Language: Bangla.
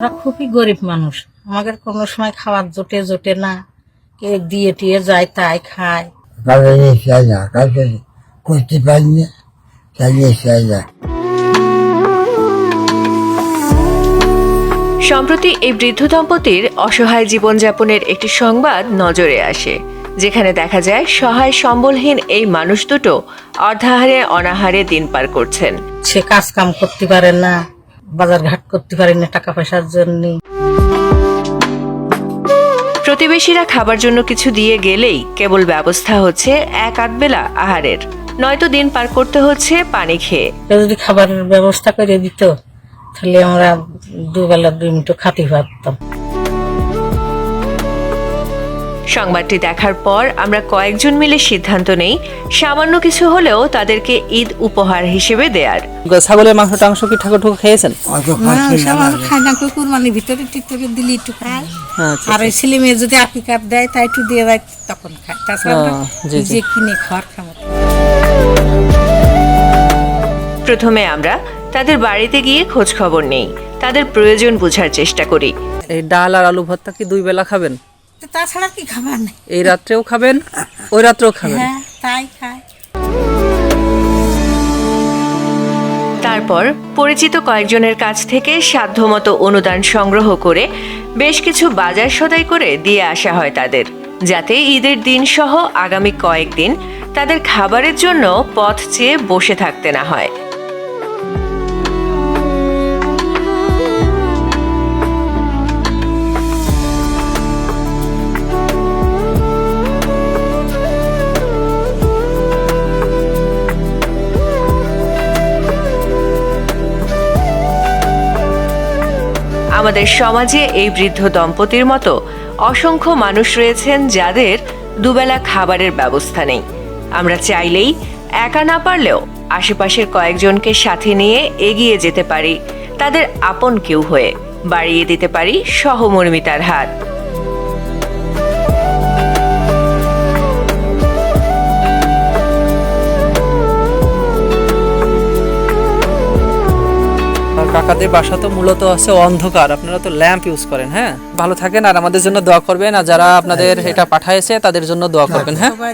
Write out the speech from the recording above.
আমরা খুবই গরিব মানুষ। আমাদের কোনো সময় খাবার জোটে জোটে না। কে দিয়ে টিয়ে যায় তাই খায়। কাজে চাই না কাজে করতে পারি না চাইলে চাই না। সম্প্রতি এই বৃদ্ধ দম্পতির অসহায় জীবনযাপনের একটি সংবাদ নজরে আসে যেখানে দেখা যায় সহায় সম্বলহীন এই মানুষ দুটো অর্ধাহারে অনাহারে দিন পার করছেন। সে কাজ কাম করতে পারে না বাজার ঘাট করতে পারি না টাকা পয়সার জন্য প্রতিবেশীরা খাবার জন্য কিছু দিয়ে গেলেই কেবল ব্যবস্থা হচ্ছে এক আধবেলা আহারের। নয়তো দিন পার করতে হচ্ছে পানি খেয়ে। যদি খাবারের ব্যবস্থা করে দিত তাহলে আমরা দুবেলা দুই মিনিট খাতে পারতাম সংবাদটি দেখার পর আমরা কয়েকজন মিলে সিদ্ধান্ত নেই। সামান্য কিছু হলেও তাদেরকে ঈদ উপহার হিসেবে দেয়ার। ছাগলের মাংস টাংস কি ঠাকুর ঠুকুর খেয়েছেন? খাচ্ছে না খায় না কুরবানির ভিতরে টিতরে দিলি একটু খায়। আচ্ছা আর ওই ছেলে মেয়ে যদি আপি কাপ দেয় তাই একটু দিয়ে দেয় তখন খায়। তাছাড়া। নিজে কিনে খাওয়ার প্রথমে আমরা তাদের বাড়িতে গিয়ে খোঁজ খবর নেই। তাদের প্রয়োজন বোঝার চেষ্টা করি। এই ডাল আর আলু ভর্তা কি দুই বেলা খাবেন? তাছাড়া কি খাবার নেই? এই রাত্রেও খাবেন ওই রাত্রেও খাবেন। হ্যাঁ তাই খায় তারপর পরিচিত কয়েকজনের কাছ থেকে সাধ্যমতো অনুদান সংগ্রহ করে বেশ কিছু বাজার সদাই করে দিয়ে আসা হয় তাদের যাতে ঈদের দিন সহ আগামী কয়েকদিন তাদের খাবারের জন্য পথ চেয়ে বসে থাকতে না হয়। আমাদের সমাজে এই বৃদ্ধ দম্পতির মতো অসংখ্য মানুষ রয়েছেন যাদের দুবেলা খাবারের ব্যবস্থা নেই। আমরা চাইলেই একা না পারলেও আশেপাশের কয়েকজনকে সাথে নিয়ে এগিয়ে যেতে পারি, তাদের আপন কেউ হয়ে বাড়িয়ে দিতে পারি সহমর্মিতার হাত। আর বাসা তো মূলত আছে অন্ধকার। আপনারা তো ল্যাম্প ইউজ করেন হ্যাঁ? ভালো থাকেন আর আমাদের জন্য দোয়া করবেন। আর যারা আপনাদের এটা পাঠাইছে তাদের জন্য দোয়া করবেন হ্যাঁ?